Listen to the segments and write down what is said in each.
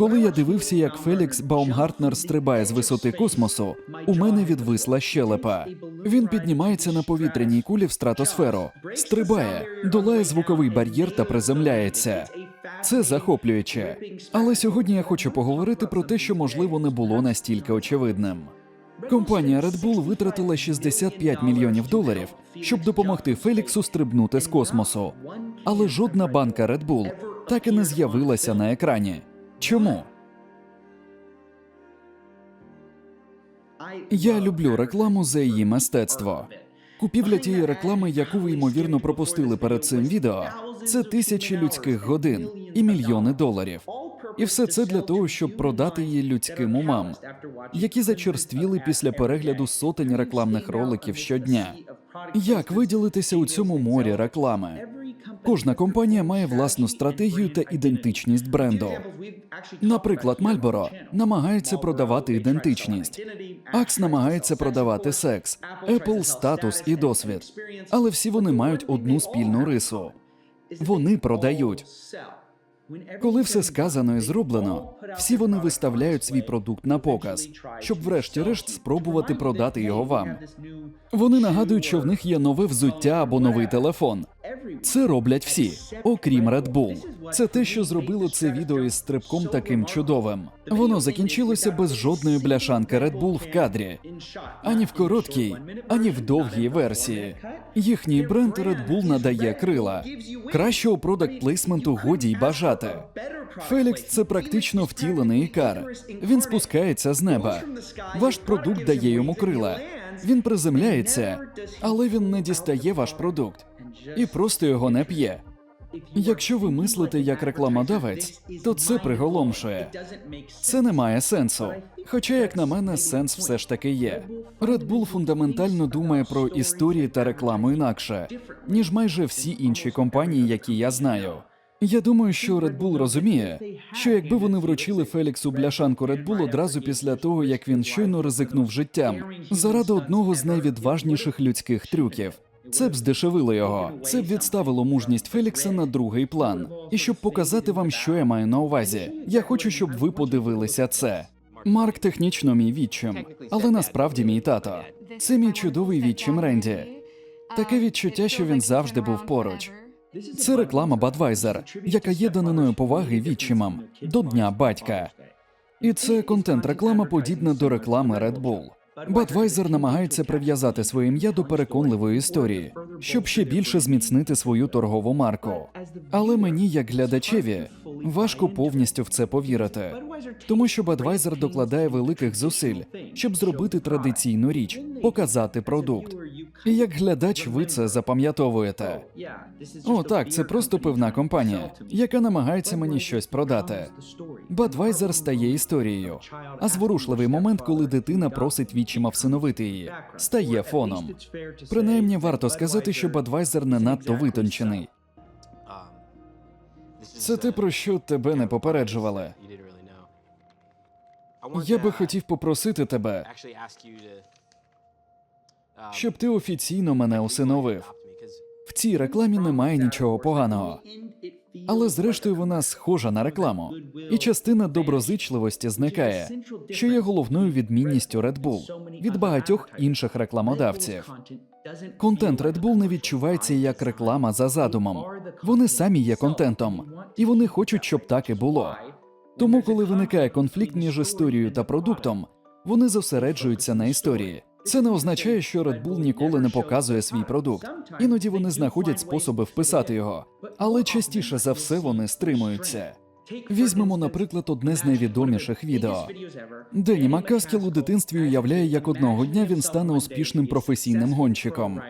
Коли я дивився, як Фелікс Баумгартнер стрибає з висоти космосу, у мене відвисла щелепа. Він піднімається на повітряній кулі в стратосферу, стрибає, долає звуковий бар'єр та приземляється. Це захоплююче. Але сьогодні я хочу поговорити про те, що можливо не було настільки очевидним. Компанія Red Bull витратила 65 мільйонів доларів, щоб допомогти Феліксу стрибнути з космосу. Але жодна банка Red Bull так і не з'явилася на екрані. Чому? Я люблю рекламу за її мистецтво. Купівля тієї реклами, яку ви ймовірно пропустили перед цим відео, це тисячі людських годин і мільйони доларів. І все це для того, щоб продати її людським умам, які зачерствіли після перегляду сотень рекламних роликів щодня. Як виділитися у цьому морі реклами? Кожна компанія має власну стратегію та ідентичність бренду. Наприклад, Marlboro намагається продавати ідентичність. Axe намагається продавати секс, Apple – статус і досвід. Але всі вони мають одну спільну рису. Вони продають. Коли все сказано і зроблено, всі вони виставляють свій продукт на показ, щоб врешті-решт спробувати продати його вам. Вони нагадують, що в них є нове взуття або новий телефон. Це роблять всі, окрім Red Bull. Це те, що зробило це відео із стрибком таким чудовим. Воно закінчилося без жодної бляшанки Red Bull в кадрі, ані в короткій, ані в довгій версії. Їхній бренд Red Bull надає крила. Кращого продакт плейсменту годі й бажати. Фелікс це практично втілений ікар. Він спускається з неба. Ваш продукт дає йому крила. Він приземляється, але він не дістає ваш продукт і просто його не п'є. Якщо ви мислите як рекламодавець, то це приголомшує. Це не має сенсу. Хоча, як на мене, сенс все ж таки є. Red Bull фундаментально думає про історії та рекламу інакше, ніж майже всі інші компанії, які я знаю. Я думаю, що Red Bull розуміє, що якби вони вручили Феліксу бляшанку Red Bull одразу після того, як він щойно ризикнув життям, заради одного з найвідважніших людських трюків. Це б здешевило його. Це б відставило мужність Фелікса на другий план. І щоб показати вам, що я маю на увазі, я хочу, щоб ви подивилися це. Марк технічно мій відчим, але насправді мій тато. Це мій чудовий відчим Ренді. Таке відчуття, що він завжди був поруч. Це реклама Budweiser, яка є даниною поваги відчимам до дня батька. І це контент-реклама подібна до реклами Red Bull. Budweiser намагається прив'язати своє ім'я до переконливої історії, щоб ще більше зміцнити свою торгову марку. Але мені, як глядачеві, важко повністю в це повірити, тому що Бадвайзер докладає великих зусиль, щоб зробити традиційну річ, показати продукт. І як глядач, ви це запам'ятовуєте. О, так, це просто пивна компанія, яка намагається мені щось продати. Budweiser стає історією, а зворушливий момент, коли дитина просить відчима всиновити її, стає фоном. Принаймні варто сказати, що Budweiser не надто витончений. Це те, про що тебе не попереджували. Я би хотів попросити тебе, щоб ти офіційно мене усиновив. В цій рекламі немає нічого поганого. Але зрештою вона схожа на рекламу, і частина доброзичливості зникає, що є головною відмінністю Red Bull від багатьох інших рекламодавців. Контент Red Bull не відчувається як реклама за задумом. Вони самі є контентом, і вони хочуть, щоб так і було. Тому, коли виникає конфлікт між історією та продуктом, вони зосереджуються на історії. Це не означає, що Red Bull ніколи не показує свій продукт. Іноді вони знаходять способи вписати його, але частіше за все вони стримуються. Візьмемо, наприклад, одне з найвідоміших відео. Дені Макаскіл у дитинстві уявляє, як одного дня він стане успішним професійним гонщиком.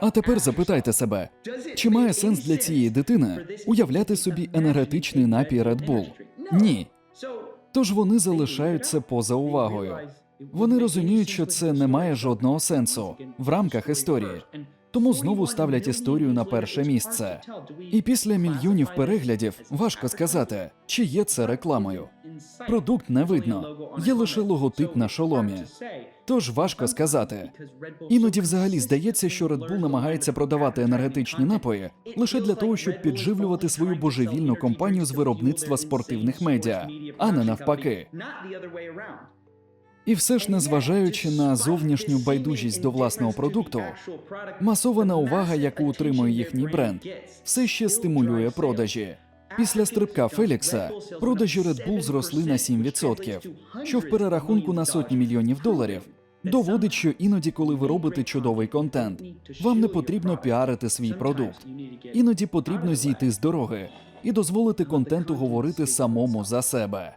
А тепер запитайте себе, чи має сенс для цієї дитини уявляти собі енергетичний напій Red Bull? Ні. Тож вони залишають це поза увагою. Вони розуміють, що це не має жодного сенсу в рамках історії. тому знову ставлять історію на перше місце. І після мільйонів переглядів важко сказати, чи є це рекламою. Продукт не видно, є лише логотип на шоломі. Тож важко сказати. Іноді взагалі здається, що Red Bull намагається продавати енергетичні напої лише для того, щоб підживлювати свою божевільну компанію з виробництва спортивних медіа, а не навпаки. І все ж, незважаючи на зовнішню байдужість до власного продукту, масована увага, яку утримує їхній бренд, все ще стимулює продажі. Після стрибка Фелікса продажі Red Bull зросли на 7%, що в перерахунку на сотні мільйонів доларів доводить, що іноді, коли ви робите чудовий контент, вам не потрібно піарити свій продукт. Іноді потрібно зійти з дороги і дозволити контенту говорити самому за себе.